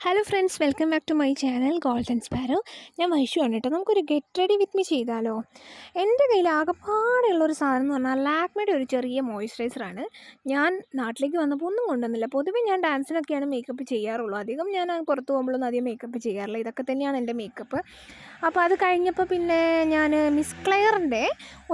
Hello friends welcome back to my channel golden sparrow ഞാൻ വൈഷു ആണ് കേട്ടോ നമുക്കൊരു ഗെറ്റ് റെഡി വിത്ത് മീ ചെയ്താലോ? എന്റെ കയ്യിൽ ആകെപ്പാടെയുള്ളൊരു സാധനം എന്ന് പറഞ്ഞാൽ ലാക്മയുടെ ഒരു ചെറിയ മോയ്സ്ചറൈസറാണ് ഞാൻ നാട്ടിലേക്ക് വന്നപ്പോൾ ഒന്നും കൊണ്ടുവന്നില്ല. പൊതുവേ ഞാൻ ഡാൻസിനൊക്കെയാണ് മേക്കപ്പ് ചെയ്യാറുള്ളൂ. അധികം ഞാൻ പുറത്ത് പോകുമ്പോഴൊന്നും അധികം മേക്കപ്പ് ചെയ്യാറില്ല. ഇതൊക്കെ തന്നെയാണ് എന്റെ മേക്കപ്പ് അപ്പോൾ അത് കഴിഞ്ഞപ്പോൾ പിന്നെ ഞാൻ മിസ് ക്ലെയറിന്റെ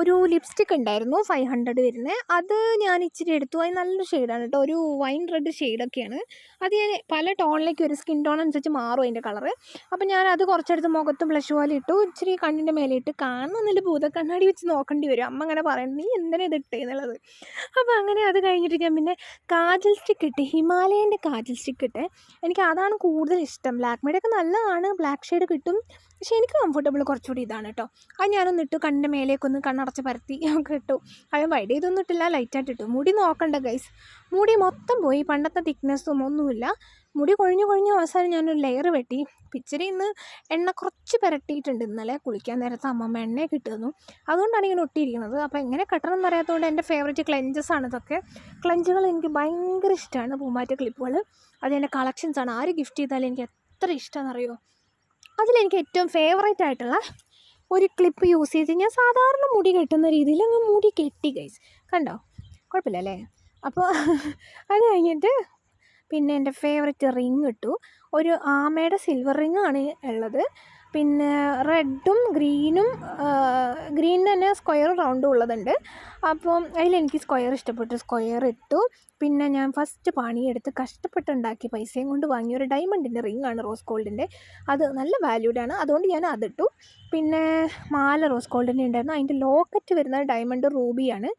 ഒരു ലിപ്സ്റ്റിക് ഉണ്ടായിരുന്നു ഫൈവ് ഹൺഡ്രഡ് വരുന്നത് അത് ഞാൻ ഇച്ചിരി എടുത്തു. അത് നല്ലൊരു ഷെയ്ഡാണ് കേട്ടോ. ഒരു വൈൻ റെഡ് ഷെയ്ഡൊക്കെയാണ് അത് ഞാൻ പല ടോണിലേക്ക് ഒരു സ്കിൻ ടോൺ അനുസരിച്ച് മാറും അതിന്റെ കളറ്. അപ്പോൾ ഞാനത് കുറച്ചെടുത്ത് മുഖത്ത് ബ്ലഷ് പോലെ ഇട്ടു. ഇച്ചിരി കണ്ണിന്റെ മേലെ ഇട്ട് കാണുന്നില്ല ഭൂത കണ്ണാടി വെച്ച് നോക്കേണ്ടി വരും. അമ്മ അങ്ങനെ പറയുന്നത് നീ എന്തിനാ ഇത് ഇട്ടേ? എന്നുള്ളത്. അപ്പോൾ അങ്ങനെ അത് കഴിഞ്ഞിട്ട് ഞാൻ പിന്നെ കാജൽ സ്റ്റിക്ക് ഇട്ട് ഹിമാലയന്റെ കാജൽ സ്റ്റിക്ക് ഇട്ട് എനിക്ക് അതാണ് കൂടുതൽ ഇഷ്ടം. ബ്ലാക്ക് ഒക്കെ നല്ലതാണ് ബ്ലാക്ക് ഷെയ്ഡ് കിട്ടും. പക്ഷേ എനിക്ക് കംഫർട്ടബിൾ കുറച്ചുകൂടി ഇതാണ് കേട്ടോ. അത് ഞാനൊന്ന് ഇട്ടു കണ്ണിന്റെ മേലേക്കൊന്ന് കണ്ണടച്ച് പരത്തി ഒക്കെ ഇട്ടു. അത് വൈഡ് ചെയ്തൊന്നും ഇട്ടില്ല ലൈറ്റായിട്ട് ഇട്ടു. മുടി നോക്കണ്ട ഗൈസ് മുടി മൊത്തം പോയി. പണ്ടത്തെ തിക്നെസ്സും ഒന്നുമില്ല. മുടി കൊഴിഞ്ഞു കൊഴിഞ്ഞ അവസാനം ഞാനൊരു ലെയർ വെട്ടി. പിച്ചരി ഇന്ന് എണ്ണ കുറച്ച് പുരട്ടിയിട്ടുണ്ട്. ഇന്നലെ കുളിക്കാൻ നേരത്ത് അമ്മമ്മ എണ്ണയൊക്കെ കിട്ടുന്നു. അതുകൊണ്ടാണ് ഇങ്ങനെ ഒട്ടിയിരിക്കുന്നത്. അപ്പോൾ എങ്ങനെ കെട്ടണം എന്നറിയാത്തതുകൊണ്ട് എന്റെ ഫേവറേറ്റ് ആണ് ഇതൊക്കെ. ക്ലെഞ്ചുകൾ എനിക്ക് ഭയങ്കര ഇഷ്ടമാണ് പൂമാറ്റ ക്ലിപ്പുകൾ അത് എന്റെ കളക്ഷൻസ് ആണ്. ആര് ഗിഫ്റ്റ് ചെയ്താലും എനിക്ക് എത്ര ഇഷ്ടമാണെന്നറിയോ അതിലെനിക്ക് ഏറ്റവും ഫേവറേറ്റ് ആയിട്ടുള്ള ഒരു ക്ലിപ്പ് യൂസ് ചെയ്ത് ഞാൻ സാധാരണ മുടി കെട്ടുന്ന രീതിയിൽ അങ്ങ് മുടി കെട്ടി ഗൈസ് കണ്ടോ? കുഴപ്പമില്ല അല്ലേ അപ്പോൾ അത് കഴിഞ്ഞിട്ട് പിന്നെ എന്റെ ഫേവററ്റ് റിങ് ഇട്ടു. ഒരു ആമയുടെ സിൽവർ റിങ്ങാണ് ഉള്ളത്. പിന്നെ റെഡും ഗ്രീനും ഗ്രീൻ തന്നെ സ്ക്വയർ റൗണ്ടും ഉള്ളതുണ്ട്. അപ്പം അതിലെനിക്ക് സ്ക്വയർ ഇഷ്ടപ്പെട്ടു. സ്ക്വയർ ഇട്ടു. പിന്നെ ഞാൻ ഫസ്റ്റ് പണിയെടുത്ത് കഷ്ടപ്പെട്ടുണ്ടാക്കി പൈസയും കൊണ്ട് വാങ്ങിയ ഒരു ഡയമണ്ടിന്റെ ആണ് റോസ് ഗോൾഡിന്റെ. അത് നല്ല വാല്യൂഡ് ആണ്. അതുകൊണ്ട് ഞാൻ അതിട്ടു. പിന്നെ മാല റോസ് ഗോൾഡിന്റെ ഉണ്ടായിരുന്നു. അതിന്റെ ലോക്കറ്റ് വരുന്നത് ഡയമണ്ട് റൂബിയാണ്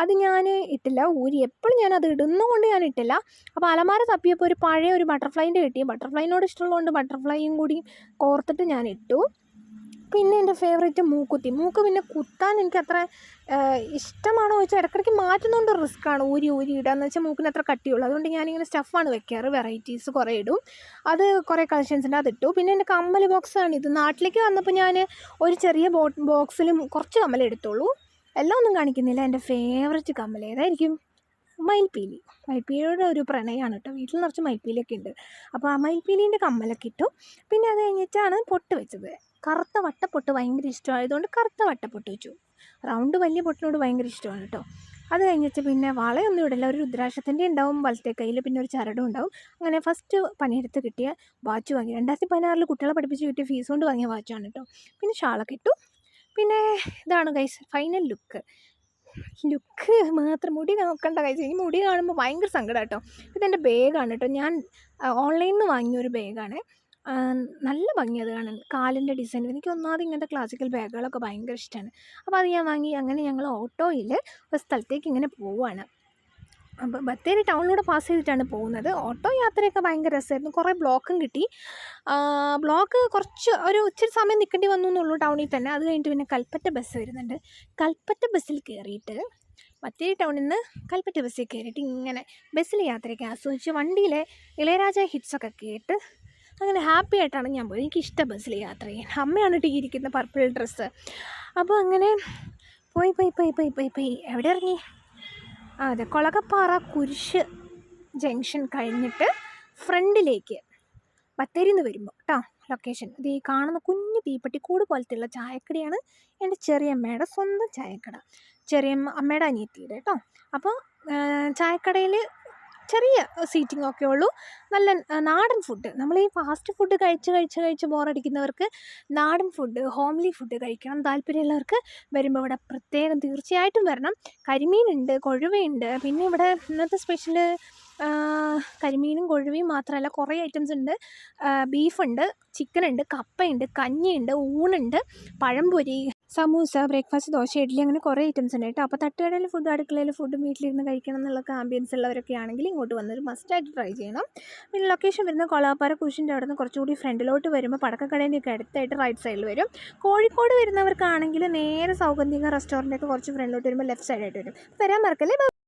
അത് ഞാൻ ഇട്ടില്ല. ഊരി എപ്പോഴും ഞാൻ അത് ഇടുന്നതുകൊണ്ട് ഞാൻ ഇട്ടില്ല. അപ്പോൾ അലമാര തപ്പിയപ്പോൾ ഒരു പഴയ ഒരു ബട്ടർഫ്ലൈന്റെ കിട്ടി ബട്ടർഫ്ലൈനോട് ഇഷ്ടമുള്ളതുകൊണ്ട് ബട്ടർഫ്ലൈയും കൂടി കോർത്തിട്ട് ഞാൻ ഇട്ടു. പിന്നെ എന്റെ ഫേവറേറ്റ് മൂക്കുത്തി. മൂക്ക് പിന്നെ കുത്താൻ എനിക്ക് അത്ര ഇഷ്ടമാണോ ചോദിച്ചാൽ ഇടയ്ക്കിടയ്ക്ക് മാറ്റുന്നതുകൊണ്ട് ആണ് ഊരി ഊരി ഇടുക എന്ന് വെച്ചാൽ മൂക്കിന് അത്ര കട്ടിയുള്ളൂ. അതുകൊണ്ട് ഞാനിങ്ങനെ സ്റ്റഫാണ് വെക്കാറ്. വെറൈറ്റീസ് കുറേ ഇടും. അത് കുറേ കളക്ഷൻസിന്റെ അതിട്ടു. പിന്നെ എന്റെ കമ്മൽ ബോക്സ് ആണ് ഇത്. നാട്ടിലേക്ക് വന്നപ്പോൾ ഞാൻ ഒരു ചെറിയ ബോക്സിലും കുറച്ച് കമ്മൽ എടുത്തോളൂ എല്ലാം ഒന്നും കാണിക്കുന്നില്ല. എന്റെ ഫേവററ്റ് കമ്മൽ ഏതായിരിക്കും? മയിൽപ്പീലി. മയിൽപ്പീലിയുടെ ഒരു പ്രണയമാണ് കേട്ടോ. വീട്ടിൽ നിറച്ച് മയിൽപ്പീലിയൊക്കെ ഉണ്ട്. അപ്പോൾ ആ മയിൽപ്പീലീന്റെ കമ്മലൊക്കെ ഇട്ടു. പിന്നെ അത് കഴിഞ്ഞിട്ടാണ് പൊട്ട് വെച്ചത്. കറുത്ത വട്ടപ്പൊട്ട് ഭയങ്കര ഇഷ്ടമായതുകൊണ്ട് കറുത്ത വട്ടപ്പൊട്ട് വെച്ചു. റൗണ്ട് വലിയ പൊട്ടിനോട് ഭയങ്കര ഇഷ്ടമാണ് കേട്ടോ. അത് കഴിഞ്ഞിട്ട് പിന്നെ വളയൊന്നും ഇടില്ല. ഒരു രുദ്രാക്ഷത്തിന്റെ ഉണ്ടാവും വലത്തെ കയ്യിൽ പിന്നെ ഒരു ചരടും ഉണ്ടാവും. അങ്ങനെ ഫസ്റ്റ് പണിയെടുത്ത് കിട്ടിയ വാച്ച് വാങ്ങി. രണ്ടായിരത്തി പതിനാറിൽ കുട്ടികളെ പഠിപ്പിച്ച് കിട്ടിയ ഫീസ് കൊണ്ട് വാങ്ങിയ വാച്ചാണ് കേട്ടോ. പിന്നെ ഷാളൊക്കെ ഇട്ടു. പിന്നെ ഇതാണ് ഗൈസ് ഫൈനൽ ലുക്ക് ലുക്ക് മാത്രം മുടി നോക്കണ്ട കഴിച്ചു ഇനി മുടി കാണുമ്പോൾ ഭയങ്കര സങ്കടം കേട്ടോ ഇതെന്റെ ബാഗാണ് കേട്ടോ ഞാൻ ഓൺലൈനിൽ നിന്ന് വാങ്ങിയൊരു ബാഗാണ് നല്ല ഭംഗി അത് കാണാൻ. കാലിന്റെ ഡിസൈൻ എനിക്ക് ഒന്നാമത് ഇങ്ങനത്തെ ക്ലാസിക്കൽ ബാഗുകളൊക്കെ ഭയങ്കര ഇഷ്ടമാണ് അപ്പോൾ അത് ഞാൻ വാങ്ങി. അങ്ങനെ ഞങ്ങൾ ഓട്ടോയിൽ ഒരു സ്ഥലത്തേക്ക് ഇങ്ങനെ പോവുകയാണ് അപ്പോൾ ബത്തേരി ടൗണിലൂടെ പാസ് ചെയ്തിട്ടാണ് പോകുന്നത്. ഓട്ടോ യാത്രയൊക്കെ ഭയങ്കര രസമായിരുന്നു. കുറേ ബ്ലോക്കും കിട്ടി. ബ്ലോക്ക് കുറച്ച് ഒരു ഇച്ചിരി സമയം നിൽക്കേണ്ടി വന്നു എന്നുള്ളൂ ടൗണിൽ തന്നെ. അത് കഴിഞ്ഞിട്ട് പിന്നെ കൽപ്പറ്റ ബസ് വരുന്നുണ്ട്. കൽപ്പറ്റ ബസ്സിൽ കയറിയിട്ട് ബത്തേരി ടൗണിൽ നിന്ന് കൽപ്പറ്റ ബസ്സിൽ കയറിയിട്ട് ഇങ്ങനെ ബസ്സിൽ യാത്രയൊക്കെ ആസ്വദിച്ച് വണ്ടിയിലെ ഇളയരാജ ഹിറ്റ്സൊക്കെ കേട്ട് അങ്ങനെ ഹാപ്പി ആയിട്ടാണ് ഞാൻ പോയത്. എനിക്കിഷ്ടം ബസ്സിൽ യാത്ര ചെയ്യാൻ. അമ്മയാണ് ടീ ഇരിക്കുന്ന പർപ്പിൾ ഡ്രസ്സ് അപ്പോൾ അങ്ങനെ പോയി പോയി പോയി പോയി പോയി പോയി. എവിടെ ഇറങ്ങി? ആ അതെ കൊളകപ്പാറ കുരിശ് ജംഗ്ഷൻ കഴിഞ്ഞിട്ട് ഫ്രണ്ടിലേക്ക് ബത്തേരിയിൽ നിന്ന് വരുമ്പോൾ കേട്ടോ ലൊക്കേഷൻ ഇത് ഈ കാണുന്ന കുഞ്ഞു തീപ്പെട്ടിക്കൂട് പോലത്തെയുള്ള ചായക്കടയാണ് എന്റെ ചെറിയമ്മയുടെ സ്വന്തം ചായക്കട. ചെറിയമ്മ അമ്മയുടെ അനിയത്തിയുടെ കേട്ടോ അപ്പോൾ ചായക്കടയിൽ ചെറിയ സീറ്റിംഗ് ഒക്കെ ഉള്ളൂ. നല്ല നാടൻ ഫുഡ് നമ്മൾ ഈ ഫാസ്റ്റ് ഫുഡ് കഴിച്ച് കഴിച്ച് കഴിച്ച് ബോറടിക്കുന്നവർക്ക് നാടൻ ഫുഡ് ഹോംലി ഫുഡ് കഴിക്കണം. താല്പര്യമുള്ളവർക്ക് വരുമ്പോൾ ഇവിടെ പ്രത്യേകം തീർച്ചയായിട്ടും വരണം. കരിമീനുണ്ട് കൊഴുവയുണ്ട്. പിന്നെ ഇവിടെ ഇന്നത്തെ സ്പെഷ്യൽ കരിമീനും കൊഴുവയും മാത്രമല്ല കുറേ ഐറ്റംസ് ഉണ്ട്. ബീഫുണ്ട് ചിക്കനുണ്ട് കപ്പയുണ്ട് കഞ്ഞിയുണ്ട് ഊണുണ്ട് പഴംപൊരി സമൂസ ബ്രേക്ക്ഫാസ്റ്റ് ദോശ ഇഡ്ഡലി അങ്ങനെ കുറേ ഐറ്റംസ് ഉണ്ട് കേട്ടോ. അപ്പോൾ തട്ടുകടയിൽ ഫുഡ് അടുക്കളയിൽ ഫുഡ് വീട്ടിലിരുന്ന് കഴിക്കണം എന്നുള്ള ആംബിയൻസ് ഉള്ളവരൊക്കെ ആണെങ്കിൽ ഇങ്ങോട്ട് വന്നൊരു മസ്റ്റായിട്ട് ട്രൈ ചെയ്യണം. പിന്നെ ലൊക്കേഷൻ വരുന്ന കൊളാപ്പാറ കുഷിന്റെ അവിടെ നിന്ന് കുറച്ചുകൂടി ഫ്രണ്ടിലോട്ട് വരുമ്പോൾ പടക്കക്കടേന്റെ ഒക്കെ അടുത്തായിട്ട് റൈറ്റ് സൈഡിൽ വരും. കോഴിക്കോട് വരുന്നവർക്കാണെങ്കിൽ നേരെ സൗഗന്ധിക റെസ്റ്റോറന്റൊക്കെ കുറച്ച് ഫ്രണ്ടിലോട്ട് വരുമ്പോൾ ലെഫ്റ്റ് സൈഡായിട്ട് വരും. വരാൻ മറക്കല്ലേ?